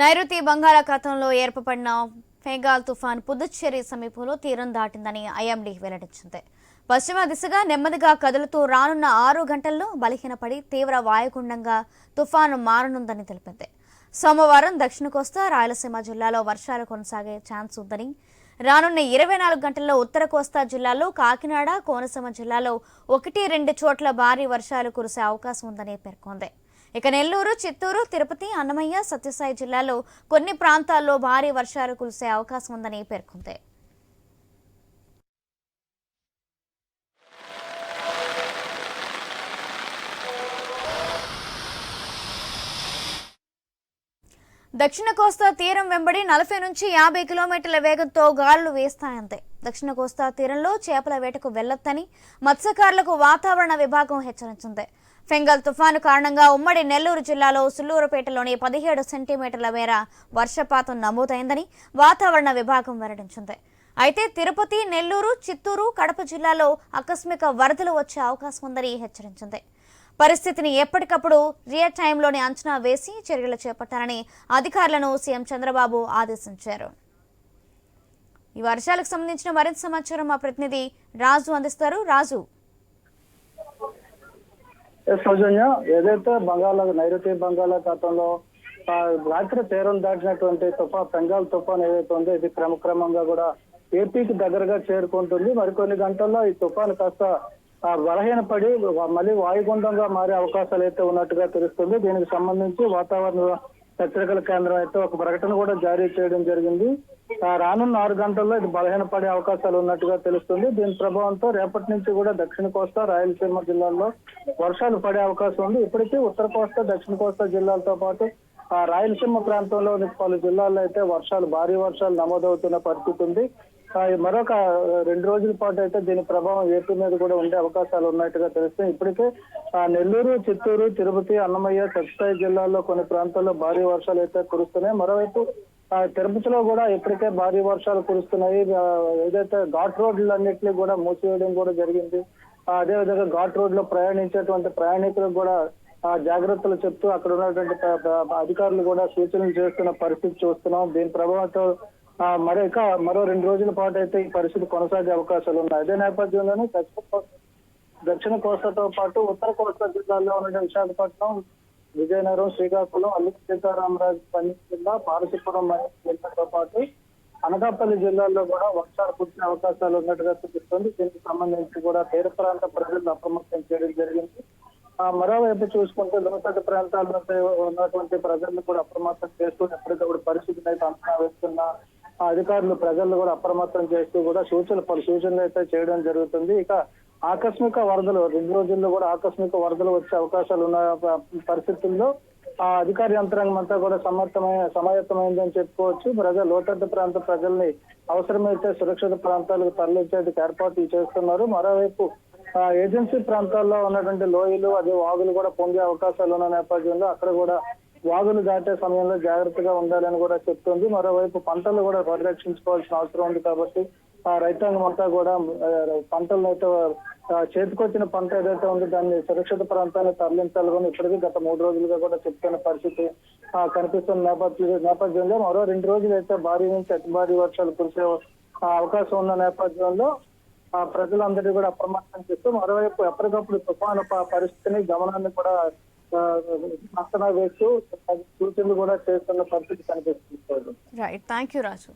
నైరుతి బంగాళాఖాతంలో ఏర్పడిన ఫెగాల్ తుఫాన్ పుదుచ్చేరి సమీపంలో తీరం దాటిందని ఐఎండీ వెల్లడించింది. పశ్చిమ దిశగా నెమ్మదిగా కదులుతూ రానున్న ఆరు గంటల్లో బలహీనపడి తీవ్ర వాయుగుండంగా తుఫాను మారనుందని తెలిపింది. సోమవారం దక్షిణ కోస్తా రాయలసీమ జిల్లాలో వర్షాలు కొనసాగే ఛాన్స్ ఉందని రానున్న ఇరవై నాలుగు గంటల్లో ఉత్తర కోస్తా జిల్లాలో కాకినాడ కోనసీమ జిల్లాలో ఒకటి రెండు చోట్ల భారీ వర్షాలు కురిసే అవకాశం ఉందని పేర్కొంది. ఇక నెల్లూరు చిత్తూరు తిరుపతి అన్నమయ్య సత్యసాయి జిల్లాలో కొన్ని ప్రాంతాల్లో భారీ వర్షాలు కురిసే అవకాశం ఉందని పేర్కొంది. దక్షిణ కోస్తా తీరం వెంబడి నలభై నుంచి యాభై కిలోమీటర్ల వేగంతో గాలులు వేస్తాయంతే. దక్షిణ కోస్తా తీరంలో చేపల వేటకు వెళ్ళొద్దని మత్స్యకారులకు వాతావరణ విభాగం హెచ్చరించింది. ఫెంగల్ తుఫాను కారణంగా ఉమ్మడి నెల్లూరు జిల్లాలో సుల్లూరుపేటలోని పదిహేడు సెంటీమీటర్ల మేర వర్షపాతం నమోదైందని వాతావరణ విభాగం వెల్లడించింది. అయితే తిరుపతి నెల్లూరు చిత్తూరు కడప జిల్లాలో ఆకస్మిక వరదలు వచ్చే అవకాశం ఉందని హెచ్చరించింది. పరిస్థితిని ఎప్పటికప్పుడు రియల్ టైంలోని అంచనా వేసి చర్యలు చేపట్టాలని అధికారులను సీఎం చంద్రబాబు ఆదేశించారు. ఈ వర్షాలకు సంబంధించిన మరింత సమాచారం మా ప్రతినిధి రాజు అందిస్తారు. రాజు సౌజన్య ఏదైతే బంగాళ నైరుతి బంగాళాఖాతంలో రాత్రి తీరం దాటినటువంటి తుఫా బెంగాల్ తుఫాన్ ఏదైతే ఉందో ఇది క్రమక్రమంగా కూడా ఏపీకి దగ్గరగా చేరుకుంటుంది. మరికొన్ని గంటల్లో ఈ తుఫాన్ కాస్త బలహీనపడి మళ్ళీ వాయుగుండంగా మారే అవకాశాలు అయితే ఉన్నట్టుగా తెలుస్తుంది. దీనికి సంబంధించి వాతావరణ హెచ్చరికల కేంద్రం అయితే ఒక ప్రకటన కూడా జారీ చేయడం జరిగింది. రానున్న ఆరు గంటల్లో ఇది బలహీనపడే అవకాశాలు ఉన్నట్టుగా తెలుస్తుంది. దీని ప్రభావంతో రేపటి నుంచి కూడా దక్షిణ కోస్తా రాయలసీమ జిల్లాల్లో వర్షాలు పడే అవకాశం ఉంది. ఇప్పటికీ ఉత్తర కోస్తా దక్షిణ కోస్తా జిల్లాలతో పాటు ఆ రాయలసీమ ప్రాంతంలోని పలు జిల్లాల్లో అయితే వర్షాలు భారీ వర్షాలు నమోదవుతున్న పరిస్థితి ఉంది. మరొక రెండు రోజుల పాటు అయితే దీని ప్రభావం ఏపీ మీద కూడా ఉండే అవకాశాలు ఉన్నట్టుగా తెలుస్తుంది. ఇప్పటికే నెల్లూరు చిత్తూరు తిరుపతి అన్నమయ్య సత్యసాయి జిల్లాల్లో కొన్ని ప్రాంతాల్లో భారీ వర్షాలు అయితే కురుస్తున్నాయి. మరోవైపు తిరుపతిలో కూడా ఇప్పటికే భారీ వర్షాలు కురుస్తున్నాయి. ఏదైతే ఘాట్ రోడ్లన్నింటినీ కూడా మూసివేయడం కూడా జరిగింది. అదేవిధంగా ఘాట్ రోడ్లో ప్రయాణించేటువంటి ప్రయాణికులకు కూడా జాగ్రత్తలు చెప్తూ అక్కడ ఉన్నటువంటి అధికారులు కూడా సూచనలు చేస్తున్న పరిస్థితి చూస్తున్నాం. దీని ప్రభావంతో ఆ, మరొక మరో రెండు రోజుల పాటు అయితే ఈ పరిస్థితి కొనసాగే అవకాశాలు ఉన్నాయి. అదే నేపథ్యంలోనే దక్షిణ దక్షిణ కోస్తాతో పాటు ఉత్తర కోస్తా జిల్లాల్లో ఉన్న విశాఖపట్నం విజయనగరం శ్రీకాకుళం అల్లు సీతారామరాజు పల్లి జిల్లా పార్వతీపురం జిల్లాతో పాటు అనకాపల్లి జిల్లాల్లో కూడా వర్షాలు కురిసే అవకాశాలు ఉన్నట్టుగా చూపిస్తుంది దీనికి సంబంధించి కూడా తీర ప్రాంత ప్రజలను అప్రమత్తం చేయడం జరిగింది. ఆ మరోవైపు చూసుకుంటే లోతట్టు ప్రాంతాల్లో ఉన్నటువంటి ప్రజలను కూడా అప్రమత్తం చేస్తూ ఎప్పటికప్పుడు పరిస్థితిని అయితే అంచనా వేస్తున్న ఆ అధికారులు ప్రజలను కూడా అప్రమత్తం చేస్తూ కూడా సూచనలు పలు సూచనలు అయితే చేయడం జరుగుతుంది. ఇక ఆకస్మిక వరదలు రెండు రోజుల్లో కూడా ఆకస్మిక వరదలు వచ్చే అవకాశాలు ఉన్న పరిస్థితుల్లో ఆ అధికార యంత్రాంగం అంతా కూడా సమర్థమైన సమాయత్తమైందని చెప్పుకోవచ్చు. ప్రజలు లోతట్టు ప్రాంత ప్రజల్ని అవసరమైతే సురక్షిత ప్రాంతాలకు తరలించేందుకు ఏర్పాట్లు చేస్తున్నారు. మరోవైపు ఏజెన్సీ ప్రాంతాల్లో ఉన్నటువంటి లోయలు అదే వాగులు కూడా పొంగే అవకాశాలు ఉన్న నేపథ్యంలో అక్కడ కూడా వాగులు దాటే సమయంలో జాగ్రత్తగా ఉండాలని కూడా చెప్తుంది. మరోవైపు పంటలు కూడా పరిరక్షించుకోవాల్సిన అవసరం ఉంది కాబట్టి ఆ రైతాంగం అంతా కూడా పంటలను అయితే చేతికొచ్చిన పంట ఏదైతే ఉందో దాన్ని సురక్షిత ప్రాంతాన్ని తరలించాలి కానీ ఇప్పటికీ గత మూడు రోజులుగా కూడా చెప్తున్న పరిస్థితి కనిపిస్తున్న నేపథ్య నేపథ్యంలో మరో రెండు రోజులు అయితే భారీ నుంచి అతి భారీ వర్షాలు కురిసే అవకాశం ఉన్న నేపథ్యంలో ఆ ప్రజలందరినీ కూడా అప్రమత్తం చేస్తూ మరోవైపు ఎప్పటికప్పుడు తుఫాను పరిస్థితిని గమనాన్ని కూడా అంచనా వేస్తూ సూచనలు కూడా చేస్తున్న పరిస్థితి కనిపిస్తుంది. Right thank you Raju